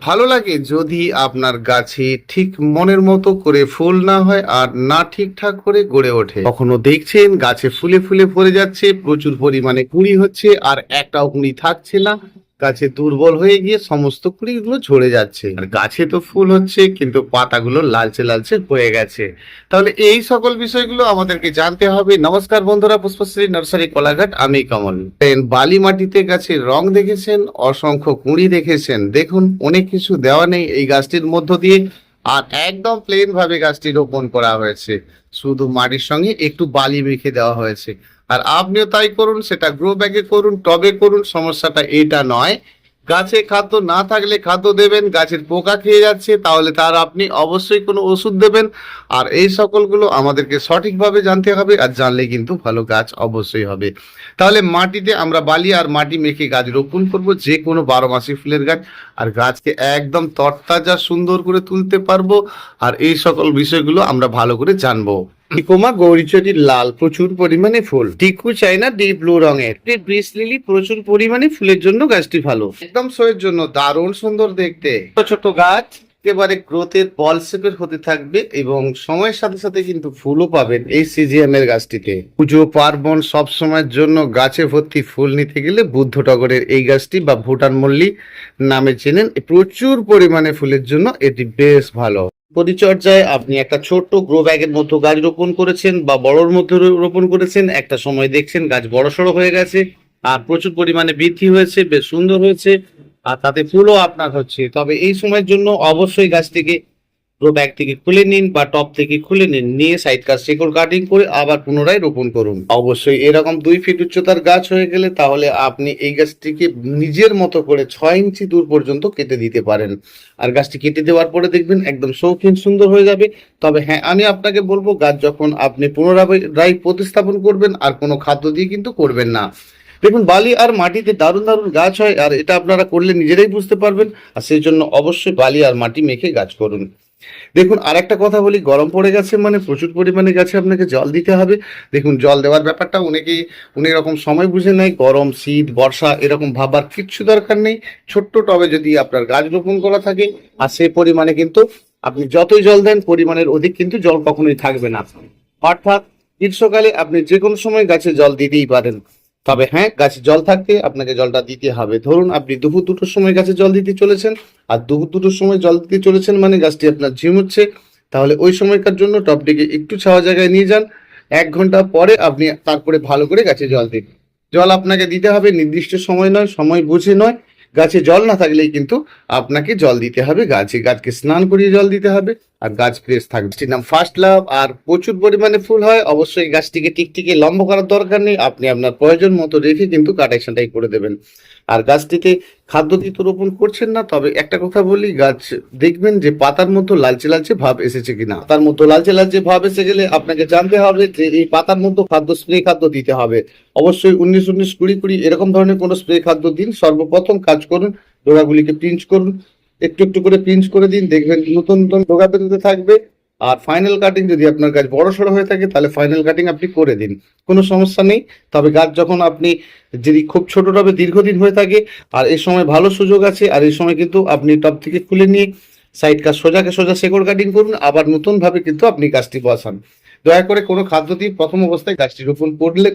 ভালো লাগে যদি আপনার গাছে ঠিক মনের মতো করে ফুল না হয় আর না ঠিকঠাক করে গড়ে ওঠে। কখনো দেখছেন গাছে ফুলে ফুলে ভরে যাচ্ছে, প্রচুর পরিমাণে কুড়ি হচ্ছে আর একটাও কুড়ি থাকছে না। গাছে দুর্বল হয়ে গিয়ে সমস্ত কুড়িগুলো ঝরে যাচ্ছে। আর গাছে তো ফুল হচ্ছে, কিন্তু পাতাগুলো লালচে লালচে হয়ে গেছে। তাহলে এই সকল বিষয়গুলো আমাদেরকে জানতে হবে। নমস্কার বন্ধুরা, পুষ্পশ্রী নার্সারি কলাঘাট, আমি কমল। বালি মাটিতে গাছের রং দেখেছেন, অসংখ্য কুঁড়ি দেখেছেন। দেখুন, অনেক কিছু দেওয়া নেই এই গাছটির মধ্য দিয়ে। আর একদম প্লেন ভাবে গাছটি রোপণ করা হয়েছে। শুধু মাটির সঙ্গে একটু বালি মেখে দেওয়া হয়েছে। আর আপনিও তাই করুন, সেটা গ্রো ব্যাগে করুন, টবে করুন, সমস্যাটা এটা নয়। গাছে খাদ্য না থাকলে খাদ্য দেবেন, গাছের পোকা খেয়ে যাচ্ছে, তাহলে তার আপনি অবশ্যই কোনো ওষুধ দেবেন। আর এই সকলগুলো আমাদেরকে সঠিকভাবে জানতে হবে, আর জানলে কিন্তু ভালো গাছ অবশ্যই হবে। তাহলে মাটিতে আমরা বালি আর মাটি মেখে গাছ রোপণ করব, যে কোনো বারো মাসি ফুলের গাছ। আর গাছকে একদম তরতাজা সুন্দর করে তুলতে পারব। আর এই সকল বিষয়গুলো আমরা ভালো করে জানব। টিকোমা গৌরীচটির লাল, প্রচুর পরিমাণে ফুল। টিকু চাইনা ডিপ ব্লু রঙের। ব্রিস লিলি প্রচুর পরিমাণে ফুলের জন্য গাছটি ভালো। একদম শোয়ের জন্য, দারুণ সুন্দর দেখতে। ছোট ছোট গাছ, একেবারে গ্রোথের বল শেপের হতে থাকবে এবং সময়ের সাথে সাথে কিন্তু ফুলও পাবেন এই সিজিএম এর গাছটিতে। পুজো, পার্বণ সব সময়ের জন্য গাছে ভর্তি ফুল নিতে গেলে বুদ্ধ টগরের এই গাছটি বা ভুটান মল্লী নামে চেনেন। প্রচুর পরিমাণে ফুলের জন্য এটি বেশ ভালো। পরিচর্যায় আপনি একটা ছোট্ট গ্রো ব্যাগের মধ্যে গাছ রোপণ করেছেন বা বড়র মধ্যে রোপণ করেছেন, একটা সময় দেখছেন গাছ বড় সড়ো হয়ে গেছে, আর প্রচুর পরিমাণে বৃদ্ধি হয়েছে, বেশ সুন্দর হয়েছে, আর তাতে ফুলও আপনার হচ্ছে। তবে এই সময়ের জন্য অবশ্যই গাছটিকে গ্রো ব্যাগ থেকে খুলে নিন বা টপ থেকে খুলে নিন, নিয়ে সাইড কাজ শেকড় কাটিং করে আবার পুনরায় রোপণ করুন। অবশ্যই এরকম দুই ফিট উচ্চতার গাছ হয়ে গেলে তাহলে আপনি এই গাছটিকে নিজের মতো করে ছয় ইঞ্চি দূর পর্যন্ত কেটে দিতে পারেন। আর গাছটি কেটে দেওয়ার পরে দেখবেন একদম শৌখিন সুন্দর হয়ে যাবে। তবে হ্যাঁ আমি আপনাকে বলব, গাছ যখন আপনি পুনরায় প্রতিস্থাপন করবেন, আর কোনো খাদ্য দিয়ে কিন্তু করবেন না। দেখুন, বালি আর মাটিতে দারুণ দারুণ গাছ হয়, আর এটা আপনারা করলে নিজেরাই বুঝতে পারবেন। আর সেই জন্য অবশ্যই বালি আর মাটি মেখে গাছ করুন। দেখুন আর একটা কথা বলি, গরম পড়ে গেছে মানে প্রচুর পরিমাণে গাছে আপনাকে জল দিতে হবে। দেখুন, জল দেওয়ার ব্যাপারটা অনেকেই অনেক রকম সময় বুঝে নেয়, গরম, শীত, বর্ষা, এরকম ভাবার কিচ্ছু দরকার নেই। ছোট্ট টবে যদি আপনার গাছ রোপণ করা থাকে, আর সেই পরিমাণে কিন্তু আপনি যতই জল দেন, পরিমাণের অধিক কিন্তু জল কখনোই থাকবে না। অর্থাৎ গ্রীষ্মকালে আপনি যে কোনো সময় গাছে জল দিতেই পারেন। তবে হ্যাঁ গাছে জল থাকতে আপনাকে জলটা দিতে হবে। ধরুন আপনি দুপুর দুটোর সময় গাছে জল দিতে চলেছেন, আর দুপুর দুটোর সময় জল দিতে চলেছেন মানে গাছটি আপনার ঝিমুচ্ছে তাহলে ওই সময়কার জন্য টপটিকে একটু ছাওয়া জায়গায় নিয়ে যান। এক ঘণ্টা পরে আপনি তারপরে ভালো করে গাছে জল দিন। জল আপনাকে দিতে হবে, নির্দিষ্ট সময় নয়, সময় বুঝে নয়। গাছে জল না থাকলেই কিন্তু আপনাকে জল দিতে হবে, গাছে গাছকে স্নান করিয়ে জল দিতে হবে। আর গাছ ফ্রেশ থাকবে। নাম ফার্স্ট লাভ আর প্রচুর পরিমাণে ফুল হয়। অবশ্যই গাছটিকে টিকটিকে লম্ব করার দরকার নেই। আপনি আপনার প্রয়োজন মতো রেখে কিন্তু কাটেকশনটাই করে দেবেন। আর গাছটিতে খাদ্য দিয়ে তো রোপণ করছেন না, তবে একটা কথা বলি, গাছ দেখবেন যে পাতার মতো লালচে লালচে ভাব এসেছে কিনা। তার মধ্যে লালচে লালচে ভাব এসে গেলে আপনাকে জানতে হবে যে এই পাতার মতো খাদ্য স্প্রে খাদ্য দিতে হবে। অবশ্যই উনিশ উনিশ কুড়ি কুড়ি এরকম ধরনের কোনো স্প্রে খাদ্য দিন। সর্বপ্রথম কাজ করুন, ডোরাগুলিকে পিঞ্চ করুন। একটু একটু করে পিঞ্চ করে দিন, দেখবেন নতুন নতুন ডোগা বেরোতে থাকবে। আর ফাইনাল কাটিং যদি আপনার গাছ বড় সড়ো হয়ে থাকে, তাহলে ফাইনাল কাটিং আপনি করে দিন। কোনো সমস্যা নেই। তবে গাছ যখন আপনি যদি খুব ছোট টবে দীর্ঘদিন হয়ে থাকে, আর এই সময় ভালো সুযোগ আছে, আর এই সময় কিন্তু আপনি টব থেকে খুলে নিয়ে সাইড কাজ সোজাকে সোজা শেকড় কাটিং করুন, আবার নতুনভাবে কিন্তু আপনি গাছটি বসান। দয়া করে কোনো খাদ্য দিয়ে প্রথম অবস্থায় গাছটি রোপণ করলে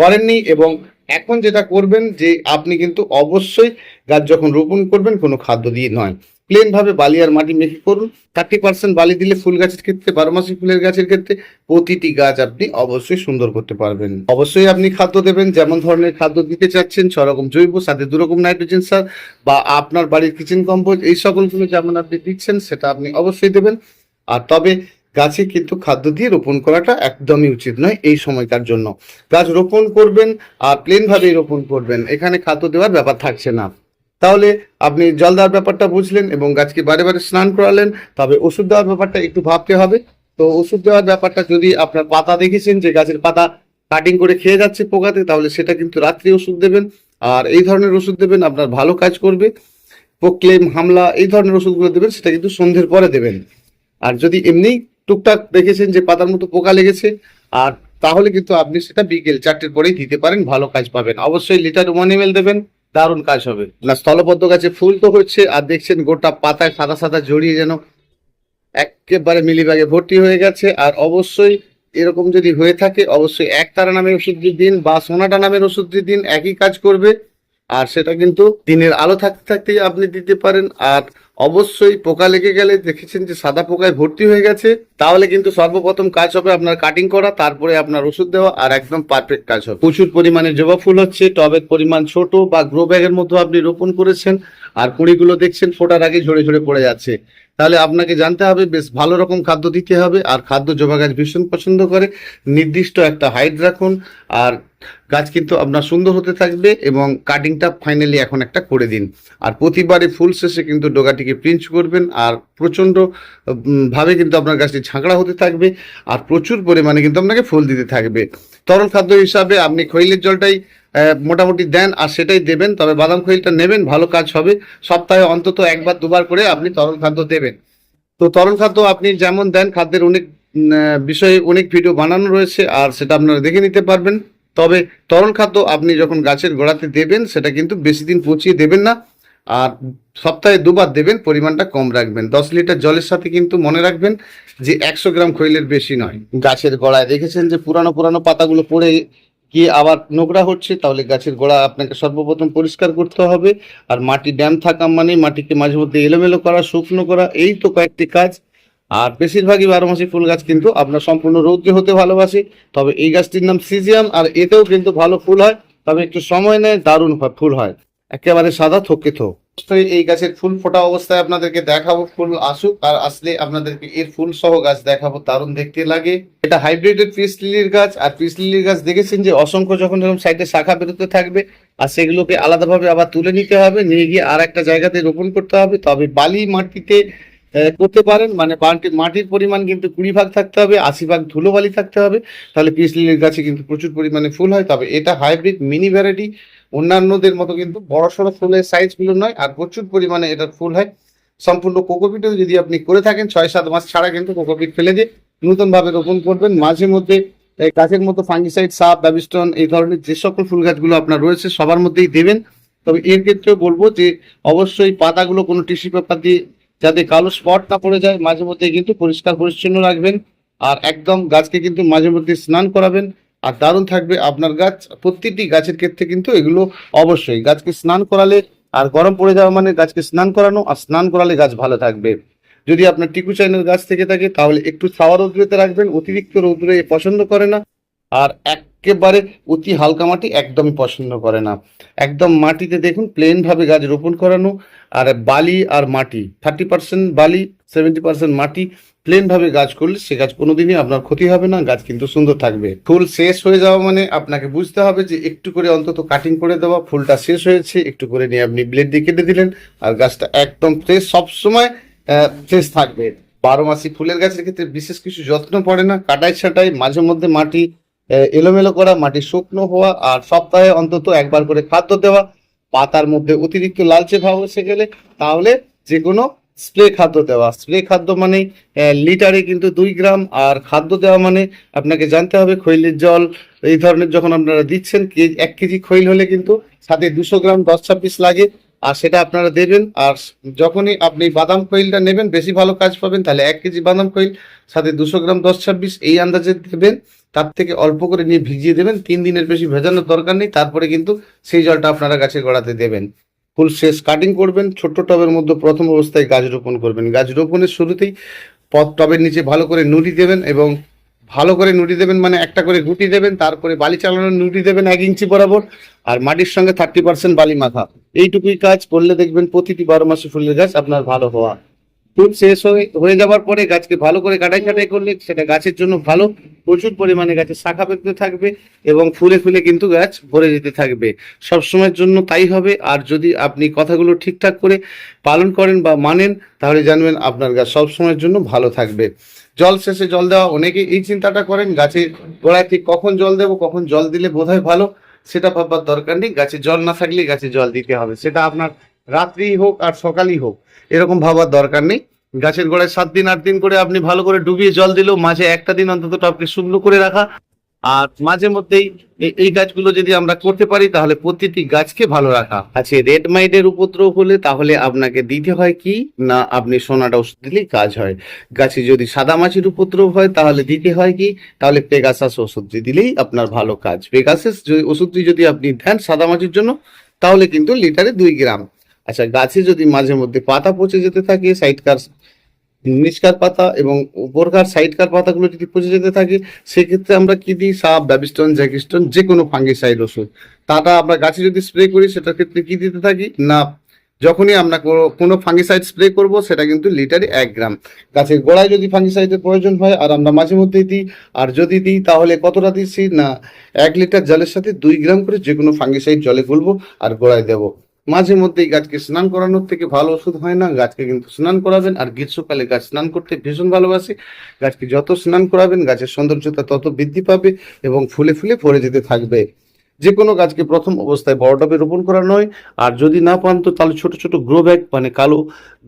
করেননি এবং এখন যেটা করবেন যে আপনি কিন্তু অবশ্যই গাছ যখন রোপণ করবেন কোনো খাদ্য দিয়ে নয়। প্লেন ভাবে বালি আর মাটি মেখে করুন। থার্টি পার্সেন্ট বালি দিলে ফুল গাছের ক্ষেত্রে বারো ফুলের গাছের ক্ষেত্রে প্রতিটি গাছ আপনি অবশ্যই সুন্দর করতে পারবেন। অবশ্যই আপনি খাদ্য দেবেন, যেমন ধরনের খাদ্য দিতে চাচ্ছেন ছ রকম জৈব, সাথে দুরকম নাইট্রোজেন সার বা আপনার বাড়ির কিচেন কম্পোজ এই সকলগুলো যেমন আপনি দিচ্ছেন, সেটা আপনি অবশ্যই দেবেন। আর তবে গাছে কিন্তু খাদ্য দিয়ে রোপণ করাটা একদমই উচিত নয় এই সময়কার জন্য। গাছ রোপণ করবেন আর প্লেন ভাবেই রোপণ করবেন, এখানে খাদ্য দেওয়ার ব্যাপার থাকছে না। তাহলে আপনি জল দেওয়ার ব্যাপারটা বুঝলেন এবং গাছকে বারে বারে স্নান করালেন, তবে ওষুধ দেওয়ার ব্যাপারটা একটু ভাবতে হবে। তো ওষুধ দেওয়ার ব্যাপারটা যদি আপনার পাতা দেখেছেন যে গাছের পাতা কাটিং করে খেয়ে যাচ্ছে পোকাতে, তাহলে সেটা কিন্তু রাত্রি ওষুধ দেবেন। আর এই ধরনের ওষুধ দেবেন, আপনার ভালো কাজ করবে। প্রোক্লেম হামলা, এই ধরনের ওষুধগুলো দেবেন, সেটা কিন্তু সন্ধ্যের পরে দেবেন। আর যদি এমনি টুকটাক দেখেছেন যে পাতার মতো পোকা লেগেছে। আর তাহলে কিন্তু আপনি সেটা বিকেল চারটের পরেই দিতে পারেন, ভালো কাজ পাবেন। অবশ্যই লিটার ওয়ান এম দেবেন, দারুণ কাজ হবে। না, স্থলপদ্ম গাছে ফুল তো হচ্ছে, আর দেখছেন গোটা পাতায় সাদা সাদা জড়িয়ে যেন একেবারে মিলিবাগে ভর্তি হয়ে গেছে। আর অবশ্যই এরকম যদি হয়ে থাকে, অবশ্যই এক তারা নামের ওষুধ দিয়ে দিন বা সোনাটা নামের ওষুধ দিয়ে দিন, একই কাজ করবে। আর সেটা কিন্তু দিনের আলো থাকতে থাকতেই আপনি দিতে পারেন। আর অবশ্যই পোকা লেগে গেলে দেখেছেন যে সাদা পোকায় ভর্তি হয়ে গেছে। তাহলে কিন্তু সর্বপ্রথম কাজ হবে আপনার কাটিং করা, তারপরে আপনার ওষুধ দেওয়া আর একদম পারফেক্ট কাজ হবে। প্রচুর পরিমাণে জবা ফুল হচ্ছে টবের পরিমাণ ছোট বা গ্রো ব্যাগের মধ্যে আপনি রোপণ করেছেন আর কুড়িগুলো দেখছেন ফোটার আগে ঝরে ঝরে পড়ে যাচ্ছে। তাহলে আপনাকে জানতে হবে বেশ ভালো রকম খাদ্য দিতে হবে আর খাদ্য জবা গাছ ভীষণ পছন্দ করে। নির্দিষ্ট একটা হাইট রাখুন আর গাছ কিন্তু আপনার সুন্দর হতে থাকবে এবং কাটিংটা ফাইনালি এখন একটা করে দিন। আর প্রতিবারে ফুল শেষে কিন্তু ডোগাটিকে পিঞ্চ করবেন আর প্রচণ্ড ভাবে কিন্তু আপনার গাছটি ঝাঁকড়া হতে থাকবে আর প্রচুর পরিমাণে কিন্তু আপনাকে ফুল দিতে থাকবে। তরল খাদ্য হিসাবে আপনি খৈলের জলটাই মোটামুটি দেন আর সেটাই দেবেন, তবে বাদাম খৈলটা নেবেন, ভালো কাজ হবে। সপ্তাহে অন্তত একবার, দুবার করে আপনি তরল খাদ্য দেবেন। তো তরল খাদ্য আপনি যেমন দেন, খাদ্যের অনেক বিষয়ে অনেক ভিডিও বানানো রয়েছে আর সেটা আপনারা দেখে নিতে পারবেন। তবে তরল খাদ্য আপনি যখন গাছের গোড়াতে দেবেন, সেটা কিন্তু বেশি দিন পচিয়ে দেবেন না। আর সপ্তাহে দুবার দেবেন, পরিমাণটা কম রাখবেন। দশ লিটার জলের সাথে কিন্তু মনে রাখবেন যে একশো গ্রাম খৈলের বেশি নয়। গাছের গোড়ায় দেখেছেন যে পুরানো পুরানো পাতাগুলো পড়ে গিয়ে আবার নোংরা হচ্ছে, তাহলে গাছের গোড়া আপনাকে সর্বপ্রথম পরিষ্কার করতে হবে। আর মাটি ড্যাম থাকা মানে মাটিকে মাঝে মধ্যে এলোমেলো করা, শুকনো করা, এই তো কয়েকটি কাজ। আর বেশিরভাগই বারো মাসি ফুল গাছ কিন্তু আপনার সম্পূর্ণ রৌদ্রে হতে ভালোবাসি। তবে এই গাছটির নাম সিজিয়াম, আর এতেও কিন্তু ভালো ফুল হয়। তবে একটু সময় নেয়, দারুণ হয়- ফুল হয়। একেবারে সাদা থকে থোক এই গাছের ফুল ফোটা অবস্থায় আপনাদেরকে দেখাবো, ফুল আসুক। আর আসলে আপনাদেরকে এর ফুল সহ গাছ দেখাবো, দারুণ দেখতে লাগে। এটা হাইব্রিডেড পিস লিলির গাছ। আর পিস লিলির গাছ দেখেছেন যে, অসংখ্য যখন এরকম সাইডে শাখা বেরোতে থাকবে, আর সেগুলোকে আলাদাভাবে আবার তুলে নিতে হবে, নিয়ে গিয়ে আর একটা জায়গাতে রোপণ করতে হবে। তবে বালি মাটিতে করতে পারেন। মানে মাটি- মাটির পরিমাণ কিন্তু কুড়ি ভাগ থাকতে হবে, আশি ভাগ ধুলো বালি থাকতে হবে। তাহলে পিস লিলির গাছে কিন্তু প্রচুর পরিমাণে ফুল হয়। তবে এটা হাইব্রিড মিনি ভ্যারাইটি অন্যান্যদের মতো কিন্তু বড় সড়ো ফুলের সাইজগুলো নয়, আর প্রচুর পরিমাণে এটার ফুল হয়। সম্পূর্ণ কোকোপিটও যদি আপনি করে থাকেন, ছয় সাত মাস ছাড়া কিন্তু কোকোপিট ফেলে দিয়ে নতুন ভাবে রোপণ করবেন। মাঝে মধ্যে গাছের মতো ফাঙ্গিসাইড সাপ ব্যাবিস্টন এই ধরনের যে সকল ফুল গাছগুলো আপনার রয়েছে, সবার মধ্যেই দেবেন। তবে এর ক্ষেত্রে বলব যে, অবশ্যই পাতাগুলো কোনো টিস্যু পেপার দিয়ে যাতে কালো স্পট না পড়ে যায়, মাঝে মধ্যে কিন্তু পরিষ্কার পরিচ্ছন্ন রাখবেন। আর একদম গাছকে কিন্তু মাঝে মধ্যে স্নান করাবেন। আর দারুণ থাকবে আপনার গাছ, প্রত্যেকটি গাছের ক্ষেত্রে কিন্তু এগুলো অবশ্যই। গাছকে স্নান করালে আর গরম পড়ে যাওয়া মানে গাছকে স্নান করানো, আর স্নান করালে গাছ ভালো থাকবে। যদি আপনার টিকু চাইনের গাছ থেকে থাকে, তাহলে একটু ছাওয়া রৌদ্রতে রাখবেন, অতিরিক্ত রৌদ্রে পছন্দ করে না। আর একেবারে অতি হালকা মাটি একদমই পছন্দ করে না। একদম মাটিতে দেখুন প্লেন ভাবে গাছ রোপণ করানো, আর বালি আর মাটি থার্টি পার্সেন্ট বালি সেভেন্টি পার্সেন্ট মাটি প্লেন ভাবে গাছ করলে সে গাছ কোনোদিনই আপনার ক্ষতি হবে না, গাছ কিন্তু সুন্দর থাকবে। ফুল শেষ হয়ে যাওয়া মানে আপনাকে বুঝতে হবে যে একটু করে অন্তত কাটিং করে দেওয়া, ফুলটা শেষ হয়েছে, একটু করে নিয়ে আপনি ব্লেড দিয়ে কেটে দিলেন, আর গাছটা একদম ফ্রেশ সবসময় ফ্রেশ থাকবে। বারো মাসি ফুলের গাছের ক্ষেত্রে বিশেষ কিছু যত্ন পড়ে না, কাটাই ছাটাই, মাঝে মধ্যে মাটি এলোমেলো করা, মাটি শুকনো হওয়া আর সপ্তাহে অন্তত একবার করে খাদ্য দেওয়া, পাতার মধ্যে অতিরিক্ত লালচে ভাব এসে গেলে তাহলে যে কোনো স্প্রে খাদ্য দেওয়া। স্প্রে খাদ্য মানে লিটারে কিন্তু দুই গ্রাম আর খাদ্য দেওয়া মানে আপনাকে জানতে হবে খৈলের জল, এই ধরনের যখন আপনারা দিচ্ছেন এক কেজি খৈল হলে কিন্তু সাথে দুশো গ্রাম দশ ছাব্বিশ লাগে। আর সেটা আপনারা দেবেন। আর যখনই আপনি বাদাম খৈলটা নেবেন, বেশি ভালো কাজ পাবেন, তাহলে এক কেজি বাদাম খৈল সাথে দুশো গ্রাম দশ ছাব্বিশ, এই আন্দাজে দেবেন। তার থেকে অল্প করে নিয়ে ভিজিয়ে দেবেন। তিন দিনের বেশি ভেজানোর দরকার নেই। তারপরে কিন্তু সেই জলটা আপনারা গাছের গোড়াতে দেবেন। ফুল শেষ কাটিং করবেন, ছোট্ট টবের মধ্যে প্রথম অবস্থায় গাছ রোপণ করবেন। গাছ রোপণের শুরুতেই পথ টবের নিচে ভালো করে নুড়ি দেবেন এবং ভালো করে নুড়ি দেবেন মানে একটা করে গুটি দেবেন, তারপরে বালি চালানোর নুড়ি দেবেন এক ইঞ্চি বরাবর। আর মাটির সঙ্গে থার্টি পার্সেন্ট বালি মাখা। এইটুকুই কাজ করলে দেখবেন প্রতিটি বারো মাসে ফুলের গাছ আপনার ভালো হওয়া। ফুল শেষ হয়ে হয়ে যাওয়ার পরে গাছকে ভালো করে কাটাই কাটাই করলে সেটা গাছের জন্য ভালো। প্রচুর পরিমাণে গাছের শাখা পেতে থাকবে এবং ফুলে ফুলে কিন্তু গাছ ভরে যেতে থাকবে। সবসময়ের জন্য তাই হবে। আর যদি আপনি কথাগুলো ঠিকঠাক করে পালন করেন বা মানেন, তাহলে জানবেন আপনার গাছ সবসময়ের জন্য ভালো থাকবে। জল শেষে জল দেওয়া, অনেকেই এই চিন্তাটা করেন গাছে গোড়ায় ঠিক কখন জল দেবো, কখন জল দিলে বোধহয় ভালো। সেটা ভাববার দরকার নেই, গাছে জল না থাকলে গাছে জল দিতে হবে। সেটা আপনার রাত্রিই হোক আর সকালই হোক, এরকম ভাবার দরকার নেই। গাছের গোড়ায় সাত দিন, আট দিন করে আপনি ভালো করে ডুবিয়ে জল দিলেও মাঝে একটা দিন অন্তত টপকে শুকনো করে রাখা। আর মাঝে মধ্যেই এই- গাছগুলো যদি আমরা করতে পারি, তাহলে প্রতিটি গাছকে ভালো রাখা। আছে রেড মাইডের উপদ্রব হলে তাহলে আপনাকে দিতে হয় কি? না, আপনি সোনাটা ওষুধ দিলেই কাজ হয়। গাছে যদি সাদা মাছির উপদ্রব হয়, তাহলে দিতে হয় কি? তাহলে পেগাসাস ওষুধটি দিলেই আপনার ভালো কাজ। পেগাসাস যদি ওষুধটি যদি আপনি দেন সাদা মাছির জন্য, তাহলে কিন্তু লিটারে দুই গ্রাম। আচ্ছা গাছে যদি মাঝে মধ্যে পাতা পচে যেতে থাকে সাইডকার নিষ্কার পাতা এবং উপরকার সাইডকার পাতাগুলো যদি পচে যেতে থাকে, সেক্ষেত্রে আমরা কি দিই? সাপ, ব্যাবিস্টন, জ্যাকিস্টন যে কোনো ফাঙ্গিসাইড ওষুধ। তাটা আমরা গাছে যদি স্প্রে করি, সেটার ক্ষেত্রে কি দিতে থাকি? না। যখনই আমরা কোনো- ফাঙ্গিসাইড স্প্রে করব, সেটা কিন্তু লিটারে এক গ্রাম। গাছের গোড়ায় যদি ফাঙ্গিসাইডের প্রয়োজন হয়, আর আমরা মাঝে মধ্যেই দিই। আর যদি দিই, তাহলে কতটা দিচ্ছি? না। এক লিটার জলের সাথে দুই গ্রাম করে যে কোনো ফাঙ্গিসাইড জলে গুলবো আর গোড়ায় দেবো। মাঝে মধ্যে গাছকে স্নান করানোর থেকে ভালো ওষুধ হয় না, গাছকে কিন্তু স্নান করাবেন আর গ্রীষ্মকালে গাছ স্নান করতে ভীষণ ভালোবাসে। গাছকে যত স্নান করাবেন, গাছের সৌন্দর্যতা তত বৃদ্ধি পাবে এবং ফুলে ফুলে ভরে যেতে থাকবে। যে কোনো গাছকে প্রথম অবস্থায় বড় টবে রোপণ করা নয়। আর যদি না পান, তো তাহলে ছোট ছোট গ্রো ব্যাগ মানে কালো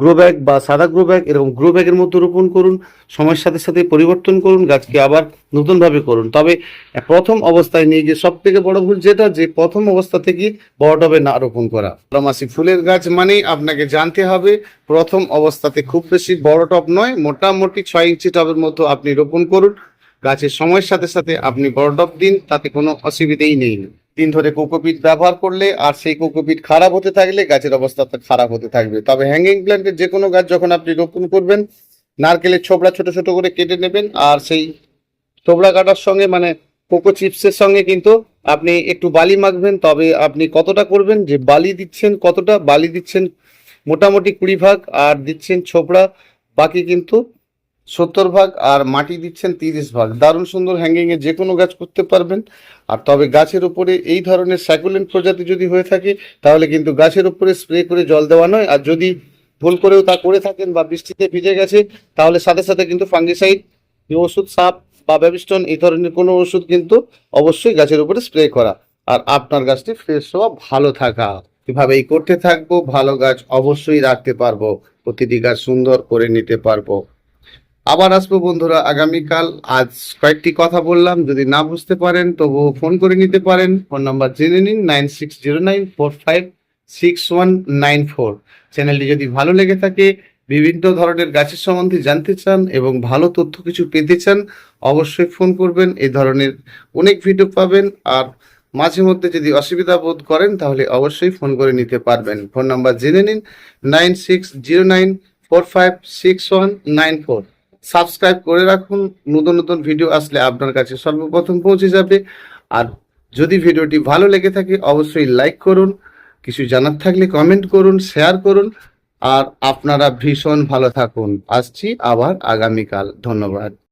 গ্রো ব্যাগ বা সাদা গ্রো ব্যাগ এরকম গ্রো ব্যাগের মধ্যে রোপণ করুন। সময়ের সাথে সাথে পরিবর্তন করুন, গাছকে আবার নতুনভাবে করুন। তবে প্রথম অবস্থায় নিয়ে গিয়ে সব থেকে বড় ভুল যেটা, যে প্রথম অবস্থা থেকে বড় টবে না রোপণ করা। বারোমাসি ফুলের গাছ মানেই আপনাকে জানতে হবে, প্রথম অবস্থাতে খুব বেশি বড় টব নয়, মোটামুটি ছয় ইঞ্চি টবের মতো আপনি রোপণ করুন। গাছের সময়ের সাথে সাথে আপনি বড় টব দিন, তাতে কোনো অসুবিধেই নেই। দিন ধরে কোকোপিট ব্যবহার করলে আর সেই কোকোপিট খারাপ হতে থাকলে গাছের অবস্থা খারাপ হতে থাকবে। তবে হ্যাঙ্গিং প্ল্যান্টের যে কোনো গাছ যখন আপনি রোপণ করবেন, নারকেলের ছোবড়া ছোট ছোট করে কেটে নেবেন আর সেই ছোবড়া কাটার সঙ্গে মানে কোকো চিপসের সঙ্গে কিন্তু আপনি একটু বালি মাখবেন। তবে আপনি কতটা করবেন, যে বালি দিচ্ছেন কতটা, বালি দিচ্ছেন মোটামুটি কুড়ি ভাগ আর দিচ্ছেন ছোবড়া, বাকি কিন্তু সত্তর ভাগ আর মাটি দিচ্ছেন তিরিশ ভাগ। দারুণ সুন্দর হ্যাঙ্গিং এ যে কোনো গাছ করতে পারবেন। আর তবে গাছের উপরে এই ধরনের স্যাকুলেন্ট প্রজাতি যদি হয়ে থাকে, তাহলে কিন্তু গাছের উপরে স্প্রে করে জল দেওয়া নয়। আর যদি ভুল করেও তা করে থাকেন বা বৃষ্টিতে ভিজে গেছে, তাহলে সাথে সাথে কিন্তু ফাঙ্গিসাইড ওষুধ, সাপ বা ব্যাবিস্টন এই ধরনের কোনো ওষুধ কিন্তু অবশ্যই গাছের উপরে স্প্রে করা। আর আপনার গাছটি ফ্রেশ হওয়া ভালো থাকা। এভাবেই করতে থাকব, ভালো গাছ অবশ্যই রাখতে পারব, প্রতিটি গাছ সুন্দর করে নিতে পারব। আবার আসব বন্ধুরা আগামীকাল। আজ কয়েকটি কথা বললাম, যদি না বুঝতে পারেন তবু ফোন করে নিতে পারেন। ফোন নাম্বার জেনে নিন, nine six zero nine four five six one nine four. চ্যানেলটি যদি ভালো লেগে থাকে, বিভিন্ন ধরনের গাছের সম্বন্ধে জানতে চান এবং ভালো তথ্য কিছু পেতে চান, অবশ্যই ফোন করবেন, এই ধরনের অনেক ভিডিও পাবেন। আর মাঝে মধ্যে যদি অসুবিধা বোধ করেন, তাহলে অবশ্যই ফোন করে নিতে পারবেন। ফোন নাম্বার জেনে নিন, nine six zero nine four five six one nine four. Subscribe করে রাখুন। নতুন নতুন ভিডিও আসলে আপনার কাছে সর্বপ্রথম পৌঁছে যাবে। আর যদি ভিডিওটি ভালো লেগে থাকে, অবশ্যই লাইক করুন, কিছু জানার থাকলে কমেন্ট করুন শেয়ার করুন। আর আপনারা ভীষণ ভালো থাকুন। আসছি আবার আগামীকাল। ধন্যবাদ।